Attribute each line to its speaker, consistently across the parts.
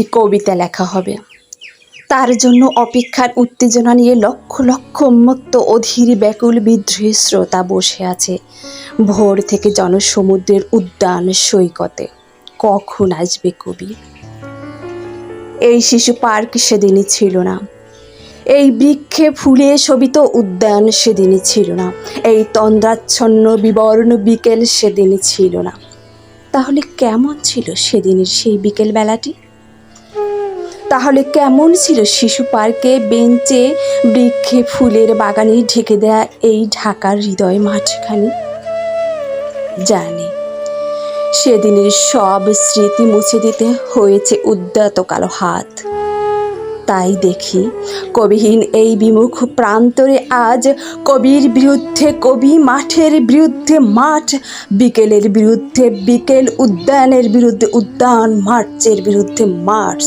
Speaker 1: একটি কবিতা লেখা হবে। তার জন্য অপেক্ষার উত্তেজনা নিয়ে লক্ষ লক্ষ উন্মত্ত অধীর ব্যাকুল বিদ্রোহী শ্রোতা বসে আছে ভোর থেকে জনসমুদ্রের উদ্যান সৈকতে। কখন আসবে কবি? এই শিশু পার্ক সেদিনই ছিল না। এই বৃক্ষে ফুলে শোভিত উদ্যান সেদিনই ছিল না। এই তন্দ্রাচ্ছন্ন বিবর্ণ বিকেল সেদিনই ছিল না। তাহলে কেমন ছিল সেদিনের সেই বিকেল বেলাটি তাহলে কেমন ছিল শিশু পার্কে বেঞ্চে বৃক্ষে ফুলের বাগানে ঢেকে দেয়া এই ঢাকার হৃদয় মাঠখানি জানি। সেদিনের সব স্মৃতি মুছে দিতে হয়েছে উদ্যত কালো হাত। তাই দেখি কবিহীন এই বিমুখ প্রান্তরে আজ কবির বিরুদ্ধে কবি মাঠের বিরুদ্ধে মাঠ, বিকেলের বিরুদ্ধে বিকেল, উদ্যানের বিরুদ্ধে উদ্যান, মার্চের বিরুদ্ধে মার্চ।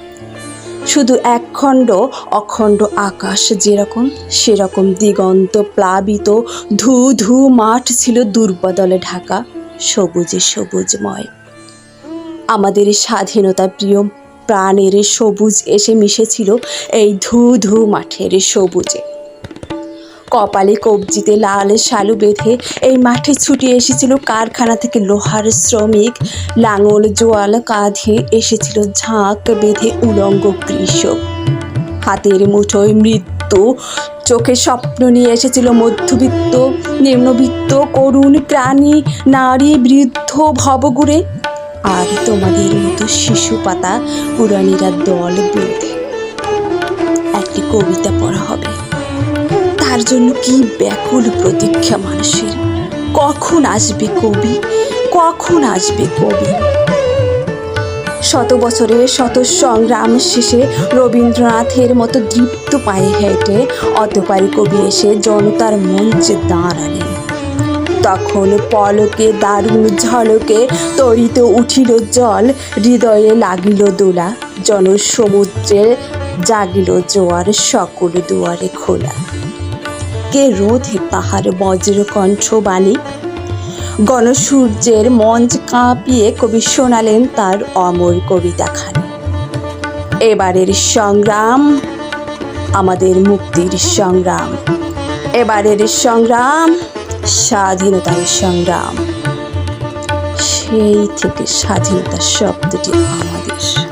Speaker 1: শুধু একখণ্ড অখণ্ড আকাশ যেরকম, সেরকম দিগন্ত প্লাবিত ধু ধু মাঠ ছিল দুর্বদলে ঢাকা, সবুজে সবুজময়। আমাদের স্বাধীনতা প্রিয় প্রাণের সবুজ এসে মিশেছিল এই ধু ধু মাঠের সবুজে। কপালে কবজিতে লাল শালু বেঁধে এই মাঠে ছুটে এসেছিল কারখানা থেকে লোহার শ্রমিক। লাঙল, জোয়াল কাঁধে এসেছিল ঝাঁক বেঁধে উলঙ্গ কৃষক। হাতের মুঠোয় মৃত্যু, চোখে স্বপ্ন নিয়ে এসেছিল মধ্যবিত্ত, নিম্নবিত্ত, করুণ প্রাণী, নারী, বৃদ্ধ ভবগুড়ে আর তোমাদের মতো শিশু পাতা, পুরাণীরা দল বেঁধে। একটি কবিতা পড়া হবে। তার জন্য কি ব্যাকুল প্রতীক্ষা মানুষের? কখন আসবে কবি? কখন আসবে কবি? শত বছরের শত সংগ্রাম শেষে রবীন্দ্রনাথের মতো দৃপ্ত পায়ে হেঁটে অতপারি কবি এসে জনতার মঞ্চে দাঁড়ালেন তখন পলকে, দারুণ ঝলকে তরিত উঠিল জল, হৃদয়ে লাগিল দোলা, জনসমুদ্রে জাগিল জোয়ার সকল দুয়ারে খোলা। কে রোধে তাহার বজ্রকণ্ঠ বাণী। গণসূর্যের মঞ্চ কাঁপিয়ে কবি শোনালেন তার অমর কবিতা খানি। এবারের সংগ্রাম, আমাদের মুক্তির সংগ্রাম। এবারের সংগ্রাম, স্বাধীনতার সংগ্রাম। সেই থেকে স্বাধীনতা শব্দটি আমাদের।